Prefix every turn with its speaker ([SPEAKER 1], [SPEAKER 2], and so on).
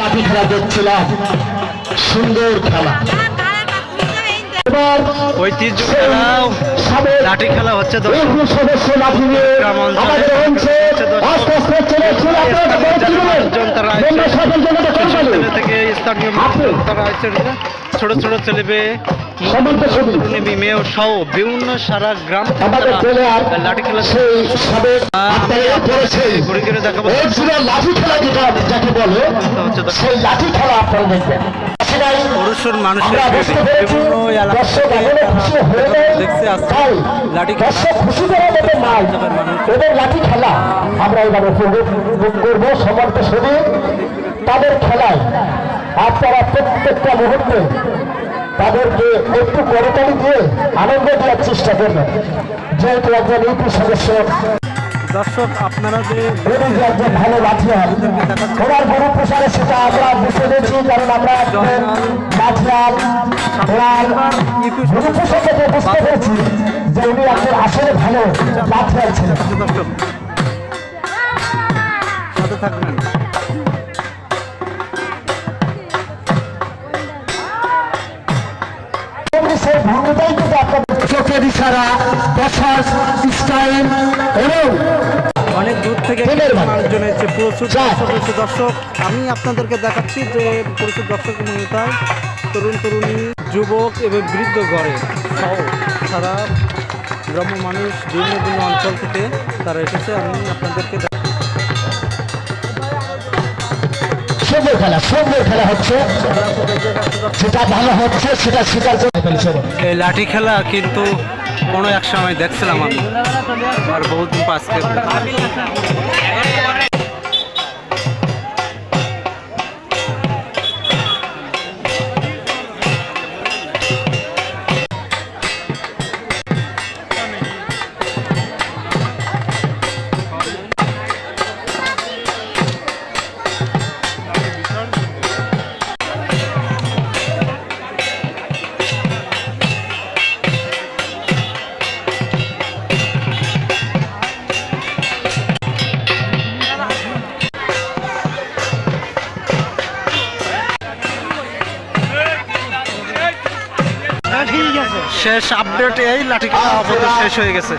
[SPEAKER 1] লাঠি খেলা দেখছিলাম। সুন্দর খেলা। এবার
[SPEAKER 2] ঐতিহ্য লাঠি খেলা হচ্ছে
[SPEAKER 1] সদস্য লাঠি নিয়ে আমাদের আস্তে আস্তে চলে চলে
[SPEAKER 2] থেকে স্থানীয় ছোট ছোট ছেলে সহ বিভিন্ন সারা গ্রাম লাঠি খেলা
[SPEAKER 1] সেই সাবেক
[SPEAKER 2] ঘুরে ঘুরে দেখাবো।
[SPEAKER 1] লাঠি খেলা যেটা যাকে বলে সেই লাঠি খেলা আপনারা দেখবেন।
[SPEAKER 2] পুরুষের মানুষের
[SPEAKER 1] আমরা
[SPEAKER 2] বিভিন্ন
[SPEAKER 1] হয়ে
[SPEAKER 2] দেখতে আসছে। লাঠি
[SPEAKER 1] লাঠি খেলা করব সমর্থ শরীর তাদের খেলায় আপনারা প্রত্যেকটা মুহূর্তে তাদেরকে একটু করতালি দিয়ে আনন্দ দেওয়ার চেষ্টা করবেন যেহেতু একজন ইউপি সদস্য
[SPEAKER 2] দর্শক আপনারা যে
[SPEAKER 1] উনি যে একজন ভালো লাঠিয়াল ওনার গরু প্রসারে সেটা আমরা বুঝতে পেরেছি কারণ আমরা একজন লাঠিয়াল ওনার গরু প্রসার বুঝতে পেরেছি যে উনি একজন আসলে ভালো লাঠিয়াল ছিলেন।
[SPEAKER 2] সাথে থাকবেন।
[SPEAKER 1] চোখের ইশারা বসার স্টাইল এবং
[SPEAKER 2] অনেক দূর থেকে মানুষজন এসেছে। প্রচুর। দর্শক দর্শক আমি আপনাদেরকে দেখাচ্ছি যে প্রচুর দর্শক মহিলায় তরুণ তরুণী যুবক এবং বৃদ্ধ সহ সারা গ্রাম্য মানুষ ভিন্ন ভিন্ন অঞ্চল থেকে তারা এসেছে। আমি আপনাদেরকে
[SPEAKER 1] সুন্দর খেলা সুন্দর খেলা হচ্ছে। সেটা ভালো হচ্ছে, সেটা স্বীকার করে
[SPEAKER 2] এই লাঠি খেলা কিন্তু কোনো এক সময় দেখছিলাম আমি। আর বহুদিন পাঁচকে শেষ আপডেট এই লাঠি খেলা শেষ হয়ে গেছে।